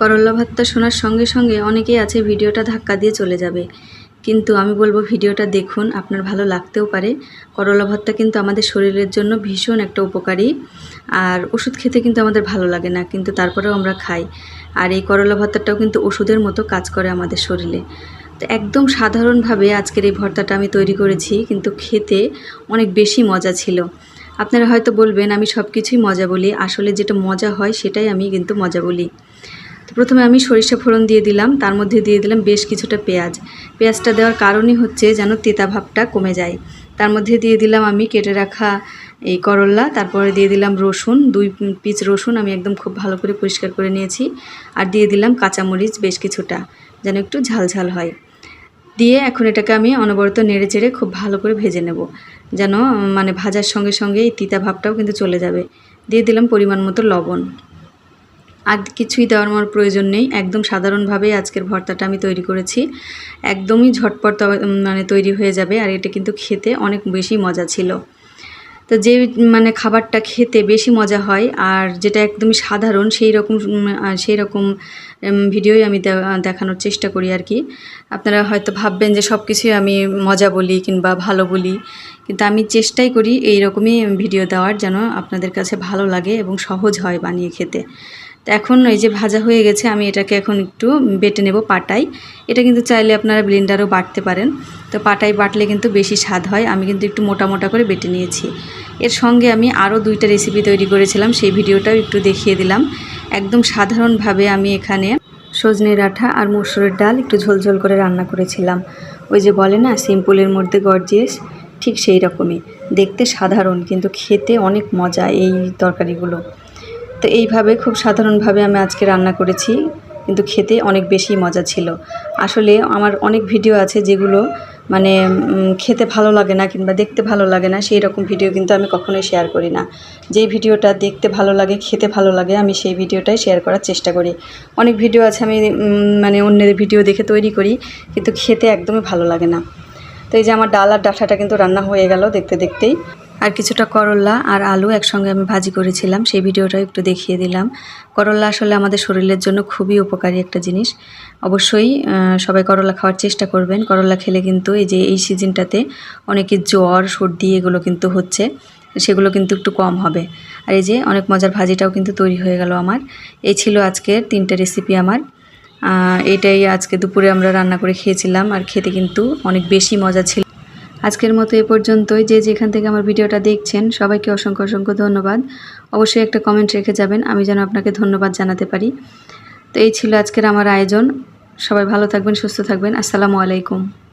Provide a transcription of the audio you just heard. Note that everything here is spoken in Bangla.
করল্লা ভাতটা শোনার সঙ্গে সঙ্গে অনেকেই আছে ভিডিওটা ধাক্কা দিয়ে চলে যাবে। কিন্তু আমি বলব ভিডিওটা দেখুন, আপনার ভালো লাগতেও পারে। করলা ভাতটা কিন্তু আমাদের শরীরের জন্য ভীষণ একটা উপকারী আর ওষুধ খেতে কিন্তু আমাদের ভালো লাগে না, কিন্তু তারপরেও আমরা খাই। আর এই করলা ভাতটাও কিন্তু ওষুধের মতো কাজ করে আমাদের শরীরে। তো একদম সাধারণভাবে আজকের এই ভর্তাটা আমি তৈরি করেছি, কিন্তু খেতে অনেক বেশি মজা ছিল। আপনারা হয়তো বলবেন, আমি সব কিছুই মজা বলি। আসলে যেটা মজা হয় সেটাই আমি কিন্তু মজা বলি। প্রথমে আমি সরিষা ফোড়ন দিয়ে দিলাম, তার মধ্যে দিয়ে দিলাম বেশ কিছুটা পেঁয়াজ। পেঁয়াজটা দেওয়ার কারণই হচ্ছে যেন তেতা ভাবটা কমে যায়। তার মধ্যে দিয়ে দিলাম আমি কেটে রাখা এই করল্লা তারপরে দিয়ে দিলাম রসুন, দুই পিচ রসুন আমি একদম খুব ভালো করে পরিষ্কার করে নিয়েছি, আর দিয়ে দিলাম কাঁচামরিচ বেশ কিছুটা, যেন একটু ঝালঝাল হয়। দিয়ে এখন এটাকে আমি অনবরত নেড়ে চেড়ে খুব ভালো করে ভেজে নেব, যেন মানে ভাজার সঙ্গে সঙ্গে এই তিতা ভাবটাও কিন্তু চলে যাবে। দিয়ে দিলাম পরিমাণ মতো লবণ। আর কিছুই দেওয়ার আমার প্রয়োজন নেই। একদম সাধারণভাবেই আজকের ভর্তাটা আমি তৈরি করেছি। একদমই ঝটপট মানে তৈরি হয়ে যাবে আর এটা কিন্তু খেতে অনেক বেশি মজা ছিল। তো যে মানে খাবারটা খেতে বেশি মজা হয় আর যেটা একদমই সাধারণ সেই রকম সেই রকম ভিডিওই আমি দেখানোর চেষ্টা করি আর কি। আপনারা হয়তো ভাববেন যে সব কিছুই আমি মজা বলি কিংবা ভালো বলি, কিন্তু আমি চেষ্টাই করি এই রকমই ভিডিও দেওয়ার যেন আপনাদের কাছে ভালো লাগে এবং সহজ হয় বানিয়ে খেতে। তো এখন এই যে ভাজা হয়ে গেছে, আমি এটাকে এখন একটু বেটে নেব পাটাই এটা কিন্তু চাইলে আপনারা ব্লেন্ডারও বাটতে পারেন। তো পাটাই বাটলে কিন্তু বেশি স্বাদ হয়, আমি কিন্তু একটু মোটা মোটা করে বেটে নিয়েছি। এর সঙ্গে আমি আরও দুইটা রেসিপি তৈরি করেছিলাম, সেই ভিডিওটাও একটু দেখিয়ে দিলাম। একদম সাধারণভাবে আমি এখানে সজনে ডাঁটা আর মসুরের ডাল একটু ঝোলঝোল করে রান্না করেছিলাম। ওই যে বলে না, সিম্পলের মধ্যে গর্জিয়াস ঠিক সেই রকমই। দেখতে সাধারণ, কিন্তু খেতে অনেক মজা এই তরকারিগুলো। তো এইভাবে খুব সাধারণভাবে আমি আজকে রান্না করেছি, কিন্তু খেতে অনেক বেশি মজা ছিল। আসলে আমার অনেক ভিডিও আছে যেগুলো মানে খেতে ভালো লাগে না কিংবা দেখতে ভালো লাগে না, সেই রকম ভিডিও কিন্তু আমি কখনোই শেয়ার করি না। যেই ভিডিওটা দেখতে ভালো লাগে, খেতে ভালো লাগে, আমি সেই ভিডিওটাই শেয়ার করার চেষ্টা করি। অনেক ভিডিও আছে আমি মানে অন্যের ভিডিও দেখে তৈরি করি, কিন্তু খেতে একদমই ভালো লাগে না। তো এই যে আমার ডাল আর ডাঁটাটা কিন্তু রান্না হয়ে গেল দেখতে দেখতেই। আর কিছুটা করল্লা আর আলু একসঙ্গে আমি ভাজি করেছিলাম, সেই ভিডিওটা একটু দেখিয়ে দিলাম। করল্লা আসলে আমাদের শরীরের জন্য খুবই উপকারী একটা জিনিস। অবশ্যই সবাই করলা খাওয়ার চেষ্টা করবেন। করলা খেলে কিন্তু এই যে এই সিজনটাতে অনেকে জ্বর, সর্দি এগুলো কিন্তু হচ্ছে, সেগুলো কিন্তু একটু কম হবে। আর এই যে অনেক মজার ভাজিটাও কিন্তু তৈরি হয়ে গেল আমার। এই ছিল আজকের তিনটে রেসিপি আমার। এটাই আজকে দুপুরে আমরা রান্না করে খেয়েছিলাম, আর খেতে কিন্তু অনেক বেশি মজা ছিল। আজকের মতো এ পর্যন্তই। যে যেখান থেকে আমার ভিডিওটা দেখছেন, সবাইকে অসংখ্য অসংখ্য ধন্যবাদ। অবশ্যই একটা কমেন্ট রেখে যাবেন, আমি যেন আপনাকে ধন্যবাদ জানাতে পারি। তো এই ছিল আজকের আমার আয়োজন। সবাই ভালো থাকবেন, সুস্থ থাকবেন। আসসালামু আলাইকুম।